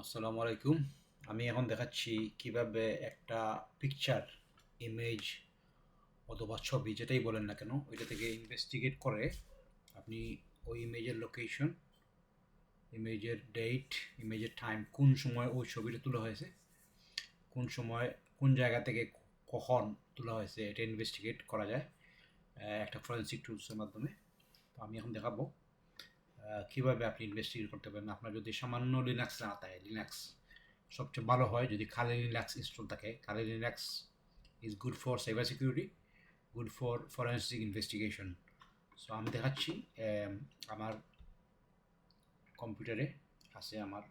আসসালামু আলাইকুম। আমি এখন দেখাচ্ছি কীভাবে একটা পিকচার ইমেজ অথবা ছবি, যেটাই বলেন না কেন, ওইটা থেকে ইনভেস্টিগেট করে আপনি ওই ইমেজের লোকেশন ইমেজের ডেট ইমেজের টাইম কোন সময় ওই ছবিটা তোলা হয়েছে, কোন সময়, কোন জায়গা থেকে কখন তোলা হয়েছে, এটা ইনভেস্টিগেট করা যায় একটা ফরেন্সিক টুলসের মাধ্যমে। তো আমি এখন দেখাবো। কীভাবে আপনি ইনভেস্টিগেট করতে পারেন? আপনার যদি সামান্য লিনাক্স না থাকে লিনাক্স সবচেয়ে ভালো হয় যদি খালি লিনাক্স ইনস্টল থাকে। খালি Linux is good for cyber security good for forensic investigation so আমি দেখাচ্ছি আমার কম্পিউটারে আছে, আমার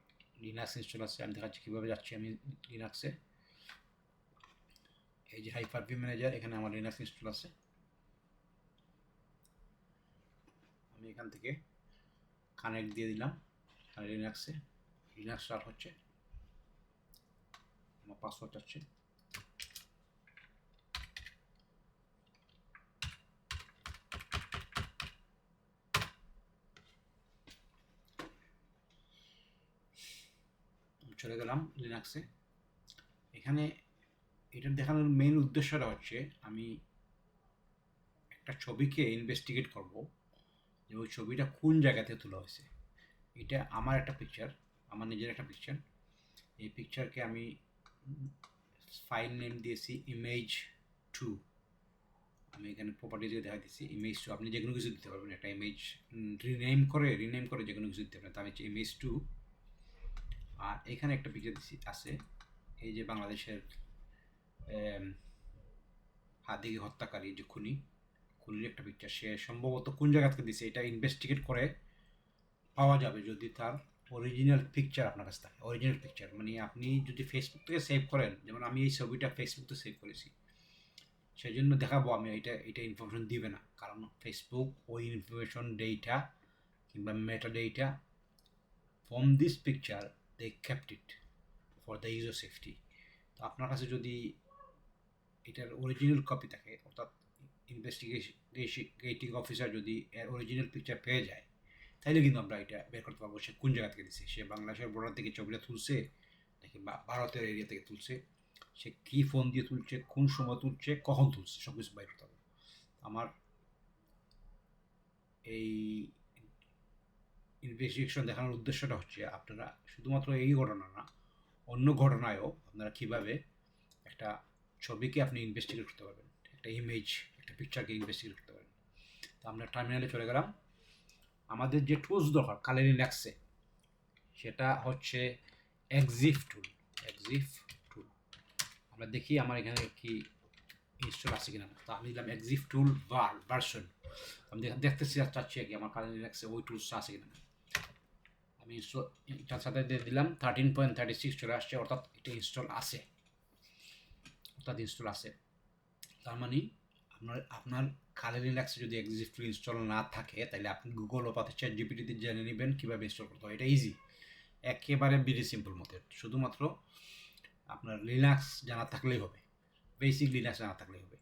লিনাক্স ইনস্টল আছে। আমি দেখাচ্ছি কীভাবে যাচ্ছি আমি লিনাক্সে এই যে হাইপার ভি ম্যানেজার এখানে আমার লিনাক্স ইনস্টল আছে। আমি এখান থেকে কানেক্ট দিয়ে দিলাম। আর লিনাক্সে লিনাক্স স্টার্ট হচ্ছে। আমার পাসওয়ার্ড চাচ্ছে চলে গেলাম লিনাক্সে এখানে এটা দেখানোর মেইন উদ্দেশ্যটা হচ্ছে, আমি একটা ছবিকে ইনভেস্টিগেট করব। যে ওই ছবিটা কোন জায়গাতে তোলা হয়েছে? এটা আমার একটা পিকচার আমার নিজের একটা পিকচার এই পিকচারকে আমি ফাইল নেম দিয়েছি ইমেজ টু আমি এখানে প্রপার্টি দিয়ে দেখা দিচ্ছি ইমেজ টু আপনি যে কোনো কিছু দিতে পারবেন। একটা ইমেজ রিনেম করে রিনেম করে যে কোনো কিছু দিতে পারেন। তো আমি ইমেজ টু আর এখানে একটা পিকচার দিচ্ছি আছে। এই যে বাংলাদেশের হাদিকে হত্যাকারী যে খুনি খুনির একটা পিকচার সে সম্ভবত কোন জায়গা থেকে দিছে, এটা ইনভেস্টিগেট করে পাওয়া যাবে যদি তার অরিজিনাল পিকচার আপনার কাছে থাকে অরিজিনাল পিকচার মানে আপনি যদি ফেসবুক থেকে সেভ করেন, যেমন আমি এই ছবিটা ফেসবুক থেকে সেভ করেছি সেই জন্য দেখাবো আমি, এটা এটা ইনফরমেশন দিবে না। কারণ ফেসবুক ওই ইনফরমেশন ডেটা কিংবা meta data from this picture they kept it for the user safety তো আপনার কাছে যদি এটার অরিজিনাল কপি থাকে, অর্থাৎ ইনভেস্টিগেটিং অফিসার যদি এর অরিজিনাল পিকচার পেয়ে যায় তাহলে কিন্তু আমরা এটা বের করতে পারব সে কোন জায়গা থেকে দিচ্ছে সে বাংলাদেশের বর্ডার থেকে ছবিটা তুলছে নাকি ভারতের এরিয়া থেকে তুলছে? সে কী ফোন দিয়ে তুলছে? কোন সময় তুলছে? কখন তুলছে? সব কিছু বাইর করতে আমার এই ইনভেস্টিগেশন দেখানোর উদ্দেশ্যটা হচ্ছে আপনারা শুধুমাত্র এই ঘটনা না, অন্য ঘটনায়ও আপনারা কীভাবে একটা ছবিকে আপনি ইনভেস্টিগেট করতে পারবেন? একটা ইমেজ একটা পিকচারকে ইনভেস্টিগেট করতে পারবেন তো আমরা টার্মিনালে চলে গেলাম। আমাদের যে টুলস দরকার কালেরি ল্যাক্সে সেটা হচ্ছে এক্সিফ টুল এক্সিফ টুল আমরা দেখি আমার এখানে কি ইনস্টল আছে কিনা। তো আমি দিলাম এক্সিফ টুল ভার ভার্সন আমি দেখতেছি চাচ্ছি কি আমার কালেরি ল্যাক্সে ওই টুলসটা আছে কিনা। আমি ইনস্টল সাথে দিয়ে দিলাম থার্টিন পয়েন্ট থার্টি সিক্স চলে আসছে, অর্থাৎ এটা ইনস্টল আছে। অর্থাৎ ইনস্টল আছে। তার মানে আপনার আপনার খালি রিল্যাক্সে যদি এক্সিস্ট ইনস্টল না থাকে তাহলে আপনি গুগল অপাতে চ্যাট জিপিটিতে জেনে নেবেন কীভাবে ইনস্টল করতে হয়। এটা ইজি একেবারে বিডি সিম্পল মতে শুধুমাত্র আপনার লিনাক্স জানা থাকলেই হবে। বেসিক লিনাক্স জানা থাকলেই হবে।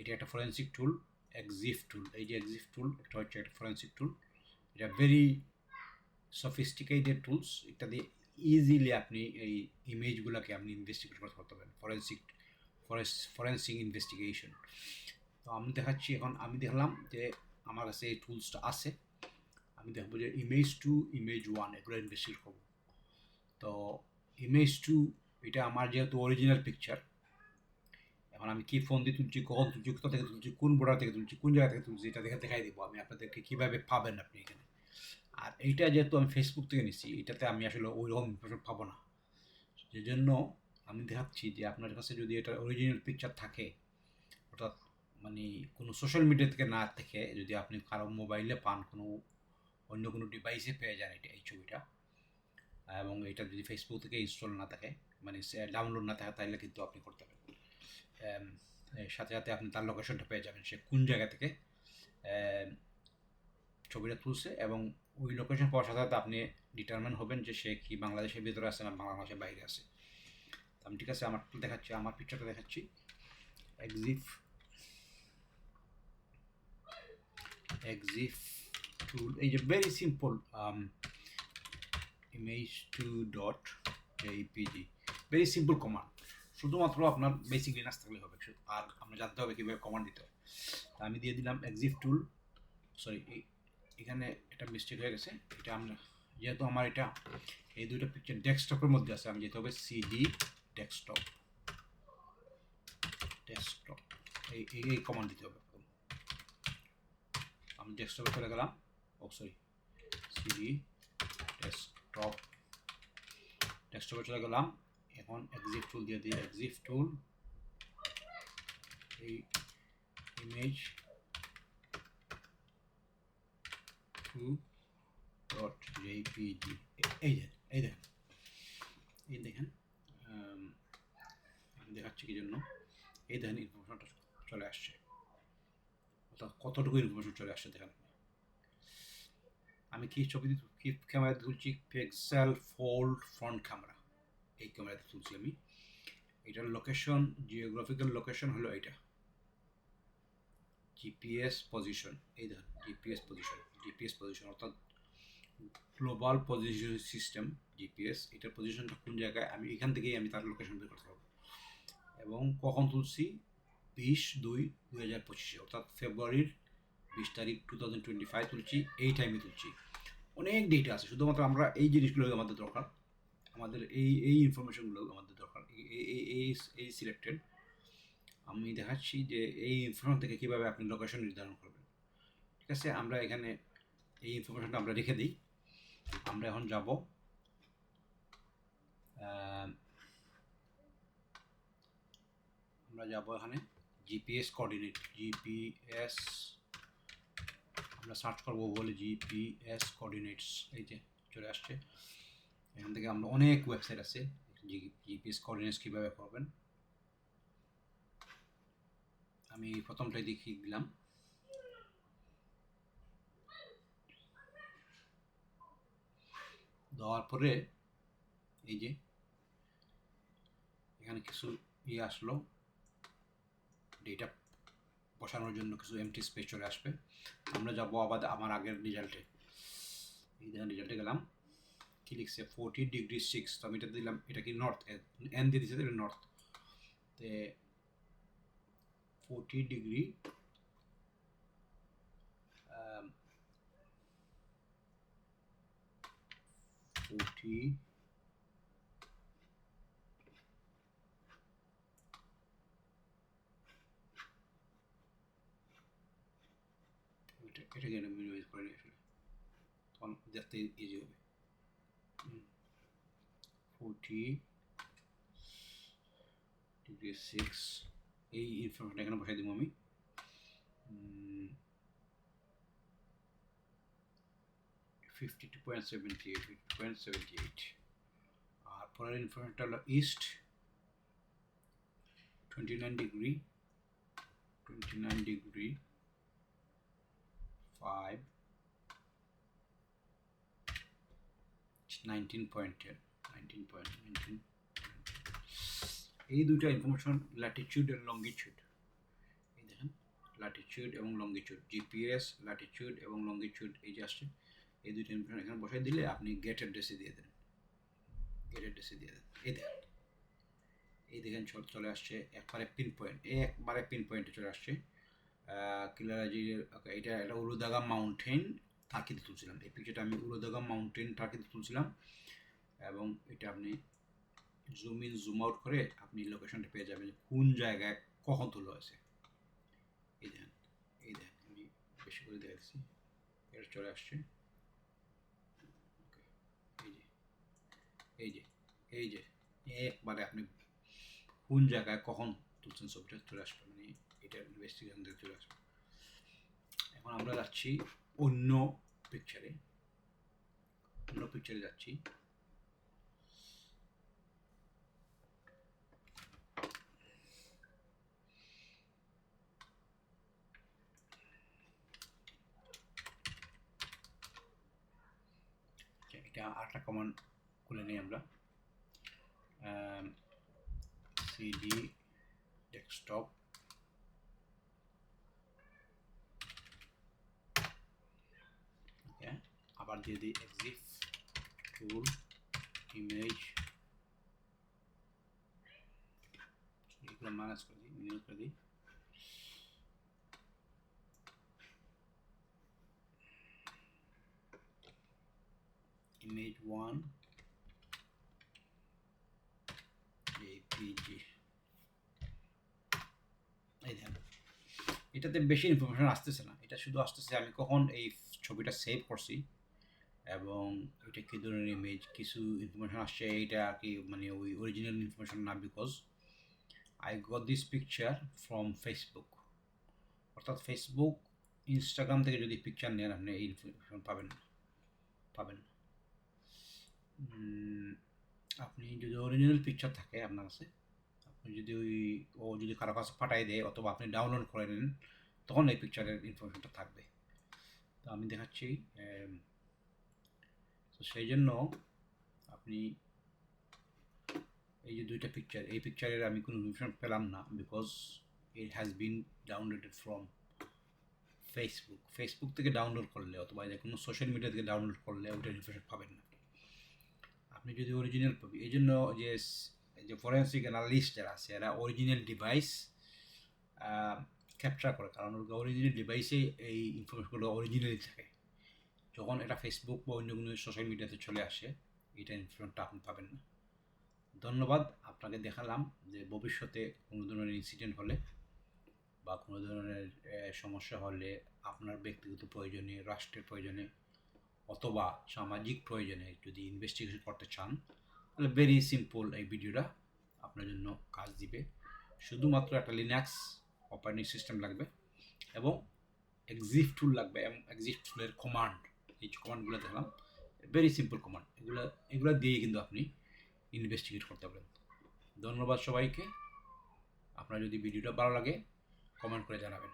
এটা একটা ফরেন্সিক টুল এক্সিফ টুল এই যে এক্সিফ টুল এটা হচ্ছে একটা ফরেন্সিক টুল এটা ভেরি সফিস্টিকেটেড টুলস ইত্যাদি ইজিলি আপনি এই ইমেজগুলোকে আপনি ইনভেস্টিগেট করতে পারবেন। ফরেন্সিক ফরেন্সিক ইনভেস্টিগেশন তো আমি দেখাচ্ছি এখন, আমি দেখলাম যে আমার কাছে এই টুলসটা আছে। আমি দেখব যে ইমেজ টু ইমেজ ওয়ান এগুলো ইনভেস্টিগেট করব। তো ইমেজ টু এটা আমার যেহেতু অরিজিনাল পিকচার এখন আমি কী ফোন দিয়ে তুলছি, কখন তুলছি, কোথা থেকে তুলছি, কোন বোর্ডার থেকে তুলছি, কোন জায়গা থেকে তুলছি, এটা দেখে দেখাই দেবো আমি আপনাদেরকে কীভাবে পাবেন আপনি এখানে। আর এইটা যেহেতু আমি ফেসবুক থেকে নিচ্ছি এটাতে আমি আসলে ওই রকম ইনফরমেশন পাবো না। যে জন্য আমি দেখাচ্ছি যে আপনার কাছে যদি এটা অরিজিনাল পিকচার থাকে, অর্থাৎ মানে কোনো সোশ্যাল মিডিয়া থেকে না থেকে যদি আপনি কারও মোবাইলে পান কোনো অন্য কোনো ডিভাইসে পেয়ে যান এটা, এই ছবিটা, এবং এটা যদি ফেসবুক থেকে ইনস্টল না থাকে মানে ডাউনলোড না থাকে, তাহলে কিন্তু আপনি করতে পারেন। সাথে সাথে আপনি তার লোকেশনটা পেয়ে যাবেন, সে কোন জায়গা থেকে ছবিটা তুলছে এবং ওই লোকেশন পাওয়ার সাথে সাথে আপনি ডিটারমেন্ট হবেন যে সে কি বাংলাদেশের ভিতরে আছে না বাংলাদেশের বাইরে আছে। আমি ঠিক আছে, আমার দেখাচ্ছি, আমার পিকচারটা দেখাচ্ছি। এক্সিফ এক্সিফ টুল এই যে very simple image two dot JPG very simple command শুধুমাত্র আপনার বেসিক লিনাক্স থাকলে হবে আর আপনার জানতে হবে কীভাবে কমান্ড দিতে হয়। আমি দিয়ে দিলাম এক্সিফ টুল সরি এখানে এটা মিস্টেক হয়ে গেছে। এটা আমরা যেহেতু আমার এটা এই দুটো পিকচার ডেস্কটপের মধ্যে আছে, আমি যেতে হবে সিডি ডেস্কটপ ডেস্কটপ এই, এই- কমান্ড দিতে হবে। আমি ডেস্কটপে চলে গেলাম। ও সরি সিডি ডেস্কটপ ডেস্কটপে চলে গেলাম। এখন এক্সিফ টুল দিয়ে দিই। এক্সিফ টুল এই ইমেজ টু ডট জেপিজি এই দেখেন এই দেখেন এই দেখেন আম, আমি দেখাচ্ছি কি জন্য এই দেখেন ইনফরমেশনটা চলে আসছে অর্থাৎ কতটুকু ইনফরমেশন চলে আসছে দেখেন আমি কি ছবি কি ক্যামেরা তুলছি? পিক্সেল ফোল্ড ফ্রন্ট ক্যামেরা এই ক্যামেরাতে তুলছি আমি। এটার লোকেশন জিওগ্রাফিক্যাল লোকেশন হলো এটা জিপিএস পজিশন এই দেখেন জিপিএস পজিশন জিপিএস পজিশন অর্থাৎ গ্লোবাল পজিশন সিস্টেম জিপিএস এটার পজিশনটা কোন জায়গায়? আমি এখান থেকেই আমি তার লোকেশন বের করতে পারব। এবং কখন তুলছি? বিশ দুই দু হাজার পঁচিশে, অর্থাৎ ফেব্রুয়ারির বিশ তারিখ টু থাউজেন্ড টোয়েন্টি ফাইভ তুলছি, এই টাইমে তুলছি। অনেক ডেটা আছে, শুধুমাত্র আমরা এই জিনিসগুলো আমাদের দরকার। আমাদের এই এই ইনফরমেশনগুলো আমাদের দরকার। এই- এই সিলেক্টেড আমি দেখাচ্ছি যে এই ইনফরমেশন থেকে কীভাবে আপনি লোকেশন নির্ধারণ করবেন। ঠিক আছে? আমরা এখানে এই ইনফরমেশনটা আমরা রেখে দিই। আমরা এখন যাব আমরা যাব এখানে জিপিএস কোঅর্ডিনেট জিপিএস আমরা সার্চ করব, বলে জিপিএস কোঅর্ডিনেটস এই যে চলে আসছে। এখান থেকে আমরা অনেক ওয়েবসাইট আছে জিপিএস কোঅর্ডিনেটস কীভাবে করবেন। আমি প্রথমটাই দেখিয়ে দিলাম। দেওয়ার পরে এই যে এখানে কিছু ইয়ে আসলো ডেটা বসানোর জন্য কিছু এমটি স্পেস চলে আসবে। আমরা যাব আবার আমার আগের রেজাল্টে এই রেজাল্টে গেলাম। কি লিখছে? ফোরটি ডিগ্রি সিক্স তো আমি এটা দিলাম, এটা কি নর্থ এন দিয়ে দিচ্ছে এটা নর্থ তে ফোরটি ডিগ্রি ফোরটি এটা এটাকে আমি মিনিমাইজ করে নিই আসলে তখন দেখতে ইজি হবে ফোরটি ডিগ্রি সিক্স এই ইনফরমেশনটা এখানে বসাই দিব আমি fifty two point seventy eight fifty point eight আর পরের ইনফরমেশনটা হলো east twenty nine degree twenty nine degree five, nineteen point ten, nineteen point nineteen. এই দুইটা ইনফরমেশন ল্যাটিচিউড এন্ড লঙ্গিচিউড এই দেখেন ল্যাটিচিউড এবং লঙ্গিচিউড জিপিএস ল্যাটিচিউড এবং লঙ্গিচিউড এই যে আসছে এই দুইটা ইনফরমেশন এখানে বসাই দিলে আপনি গেট অ্যাড্রেসে দিয়ে দেন। গেট অ্যাড্রেসে দিয়ে দেন। এই দেখেন এই দেখেন চলে আসছে একবারে পিন পয়েন্ট এই একবারে পিন পয়েন্টে চলে আসছে। কিলারাজি এটা এটা উরুদাগাম মাউন্টেন টার্কিতে তুলছিলাম। এই পিকচারটা আমি উরুদাগাম মাউন্টেন টার্কিতে তুলছিলাম এবং এটা আপনি জুম ইন জুম আউট করে আপনি লোকেশনটা পেয়ে যাবেন কোন জায়গায় কখন তোলা হয়েছে। এই দেখেন এই দেখেন আমি বেশি করে দেখাচ্ছি। এটা চলে আসছে। এই যে এই যে এই যে, একবারে আপনি কোন জায়গায় কখন তুলছেন ছবিটা চলে আসবে মানে এটা ইনভেস্টিগেশন থেকে চলে আসবে। এখন আমরা যাচ্ছি অন্য পিকচারে অন্য পিকচারে যাচ্ছি। আচ্ছা, এটা আরেকটা কমান খুলে নিই আমরা। CD desktop. ওকে আবার দিয়ে দিই এক্সিফ টুল ইমেজ এগুলো মাইনাস করে দিই মিনিমাম করে দিই। Image 1 jpg এটাতে বেশি ইনফরমেশন আসতেছে না। এটা শুধু আসতেছে আমি কখন এই ছবিটা সেভ করছি এবং এটা কী ধরনের ইমেজ কিছু ইনফরমেশন আসছে এইটা আর কি মানে ওই অরিজিনাল ইনফরমেশন না because I got this picture from Facebook অর্থাৎ ফেসবুক ইনস্টাগ্রাম থেকে যদি পিকচার নেন, আপনি এই ইনফরমেশন পাবেন না, পাবেন আপনি যদি অরিজিনাল পিকচার থাকে আপনার কাছে যদি ওই ও যদি কারও কাছে পাঠাই দেয় অথবা আপনি ডাউনলোড করে নেন, তখন এই পিকচারের ইনফরমেশনটা থাকবে। তো আমি দেখাচ্ছি তো সেই জন্য আপনি এই যে দুইটা পিকচার এই পিকচারের আমি কোনো ইনফরমেশন পেলাম না because it has been downloaded from Facebook Facebook থেকে ডাউনলোড করলে অথবা যে কোনো সোশ্যাল মিডিয়া থেকে ডাউনলোড করলে ওইটা ইনফরমেশন পাবেন না। আপনি যদি অরিজিনাল এই জন্য যে যে ফরেন্সিক অ্যানালিস্ট যারা আছে, এরা অরিজিনাল ডিভাইস ক্যাপচার করে। কারণ অরিজিনাল ডিভাইসে এই ইনফরমেশনগুলো অরিজিনালি থাকে। যখন এটা ফেসবুক বা অন্য কোনো সোশ্যাল মিডিয়াতে চলে আসে, এটা ইনফরমেশনটা আপনি পাবেন না। ধন্যবাদ, আপনাকে দেখালাম যে ভবিষ্যতে কোনো ধরনের ইনসিডেন্ট হলে বা কোনো ধরনের সমস্যা হলে আপনার ব্যক্তিগত প্রয়োজনে, রাষ্ট্রের প্রয়োজনে অথবা সামাজিক প্রয়োজনে যদি ইনভেস্টিগেশন করতে চান তাহলে ভেরি সিম্পল এই ভিডিওটা আপনার জন্য কাজ দিবে। শুধুমাত্র একটা লিনাক্স অপারেটিং সিস্টেম লাগবে এবং এক্সিফ টুল লাগবে, এবং এক্সিফ টুলের কমান্ড এই কমান্ডগুলো দেখলাম ভেরি সিম্পল কমান্ড এগুলো এগুলো দিয়েই কিন্তু আপনি ইনভেস্টিগেট করতে পারেন ধন্যবাদ সবাইকে। আপনার যদি ভিডিওটা ভালো লাগে কমেন্ট করে জানাবেন।